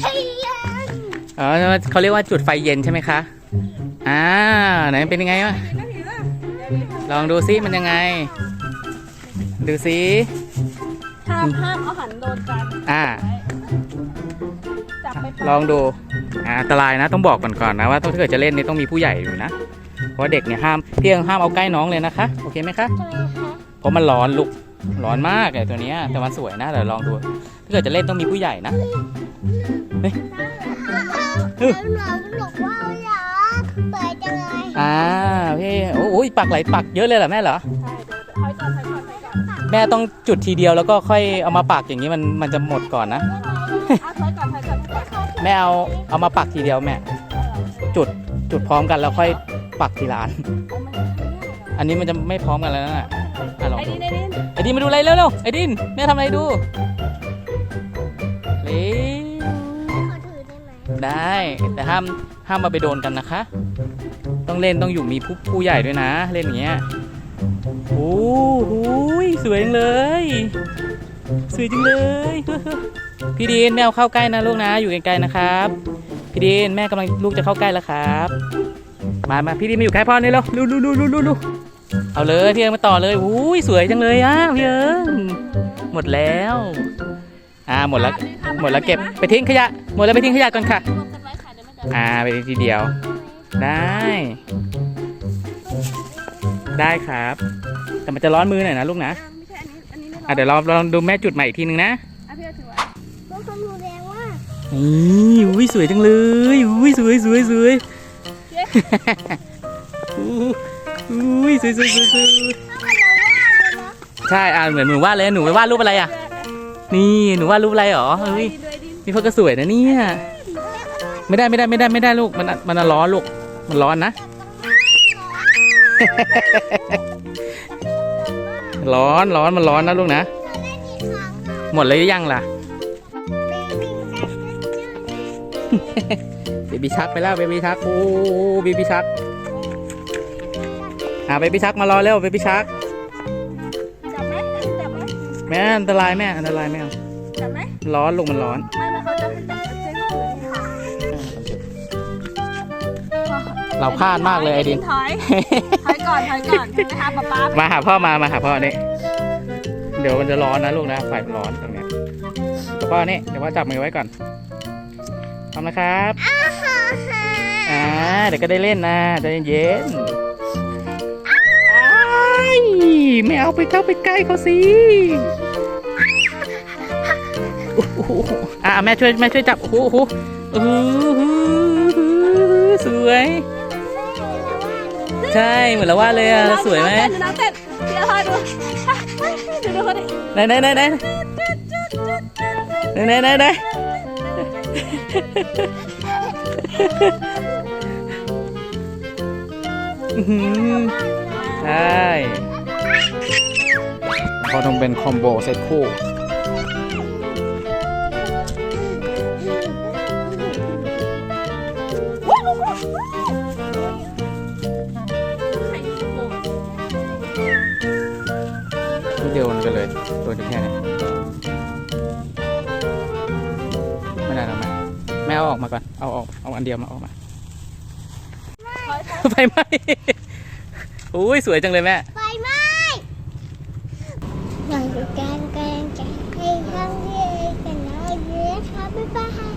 เทียนอ๋อเขาเรียกว่าจุดไฟเย็นใช่ไหมคะ อ่า ไหนเป็นยังไงวะ ลองดูซิมันยังไง ดูซิห้ามห้ามเอาหันโดนกันอ่า จับไปลองดูอ่าอันตรายนะต้องบอกก่อนก่อนนะว่าถ้าเกิดจะเล่นนี่ต้องมีผู้ใหญ่อยู่นะ เพราะเด็กเนี่ยห้ามพี่ยังห้ามเอาใกล้น้องเลยนะคะ โอเคไหมคะทำไมคะเพราะมันร้อนลูก ร้อนมากเลยตัวเนี้ยแต่มันสวยนะเดี๋ยวลองดู ถ้าเกิดจะเล่นต้องมีผู้ใหญ่นะแล้วเราบอกว่าอยากเปิดจังเลยอ่าพี่โอ้ยปักไหลายปักเยอะเลยเหรอแม่เหรอใช่เดี๋ยวถอยก่อนถอยก่อนถอยก่อนแม่ต้องจุดทีเดียวแล้วก็ค่อยเอามาปักอย่างนี้มันมันจะหมดก่อนนะเอาถอยก่อนถอยก่อนถอยก่อนแม่เอาเอามาปักทีเดียวแม่ จุดจุดพร้อมกันแล้วค่อยปักทีละอัน อันนี้มันจะไม่พร้อมกันแล้วนะ อะลองไอ้ดูดินไอ้ดินไอ้ดินมาดูอะไรเร็วๆไอ้ดินแม่ทำอะไรดูเร็ว ขอถือได้ไหมได้แต่ห้ามห้ามมาไปโดนกันนะคะ ต้องเล่นต้องอยู่มีผู้ผู้ใหญ่ด้วยนะ เล่นอย่างเงี้ยโอ้โหสวยจังเลย สวยจังเลย พี่ดีนแมวเข้าใกล้นะลูกนะ อยู่ไกลๆนะครับ พี่ดีนแม่กำลังลูกจะเข้าใกล้แล้วครับ มามาพี่ดีนมาอยู่ใกล้พ่อนี่แล้วลูลูลูลูลูลู เอาเลยพี่เอิงมาต่อเลยอุ้ยสวยจังเลยอะพี่เอิงหมดแล้ว อ่าหมดแล้วหมดแล้วเก็บไปทิ้งขยะ หมดแล้วไปทิ้งขยะก่อนค่ะ รวมกันไว้ค่ะเดี๋ยวมันจะอ่าไปทีเดียว ได้ ได้ครับ แต่มันจะร้อนมือหน่อยนะลูกนะไม่ใช่อันนี้ อันนี้ไม่ร้ออะเดี๋ยวเราลองดูแม่จุดใหม่อีกทีนึงนะอะพี่เอาถือไว้บางคนดูแดงว่านี่อุ้ยสวยจังเลยอุ้ยสวยสวยสวยอุ้ ยสวยสวยสวยสวยถ้าเราว่าเลยนะใช่อ่าเหมือนหนูวาดเลยหนูไปวาดรูปอะไรอะ นี่หนูวาดรูปอะไรหรอด้วเฮ้ยยด้วยดินนี่พ่อก็สวยนะเนี่ยไม่ได้ไม่ได้ไม่ได้ไม่ได้ลูกมันมันร้อนลูกมันร้อนนะ ร้อนร้อนมันร้อนนะลูกนะเราเล่นอีกครั้งอะหมดเลยหรือยังล่ะเบบี้แซคชื่อเบบี้ชักไปแล้วเบบี้ชักโอ้เบบี้ชัก อ่าเบบี้ชักมารอเร็วเบบี้ชักจับไหมอันนี้จับไหมแม่อันตรายแม่อันตรายแม่เอาจับไหมร้อนลูกมันร้อนไม่ไม่เขาจะให้จับเส้นคืนค่ะเราพลาดมากเลยไอ้ดินถอยถอยก่อนถอยก่อนไปหาป๊าป๊ามาหาพ่อมามาหาพ่อนี่เดี๋ยวมันจะร้อนนะลูกนะไฟมันร้อนตรงเนี้ยเดี๋ยวพ่อนี่เดี๋ยวพ่อจับมือไว้ก่อนพร้อมนะครับฮ่าฮ่าอ่าเดี๋ยวก็ได้เล่นนะใจเย็นๆ ไม่เอาไปเข้าไปใกล้เขาสิอะแม่ช่วยแม่ช่วยจับ โอ้โหโอ้โหสวย ใช่เหมือนละว่าเลยอะสวยไหมน้ำเต้นเดี๋ยวพอดูดูดูเขาดิไหนไหนไหนไหนไหนไหนไหนใช่ เขาต้องเป็นคอมโบเซตคู่นิดเดียวมันกันเลย ตัวจะแค่ไหนไม่ได้แล้วแม่แม่เอาออกมาก่อน เอาออก เอาอันเดียวมาออกมา ไฟไหม้ อุ้ยสวยจังเลยแม่ ไฟไหวังจากการแกงแกงให้ทำเองกันนะเยอะครับบ๊ายบาย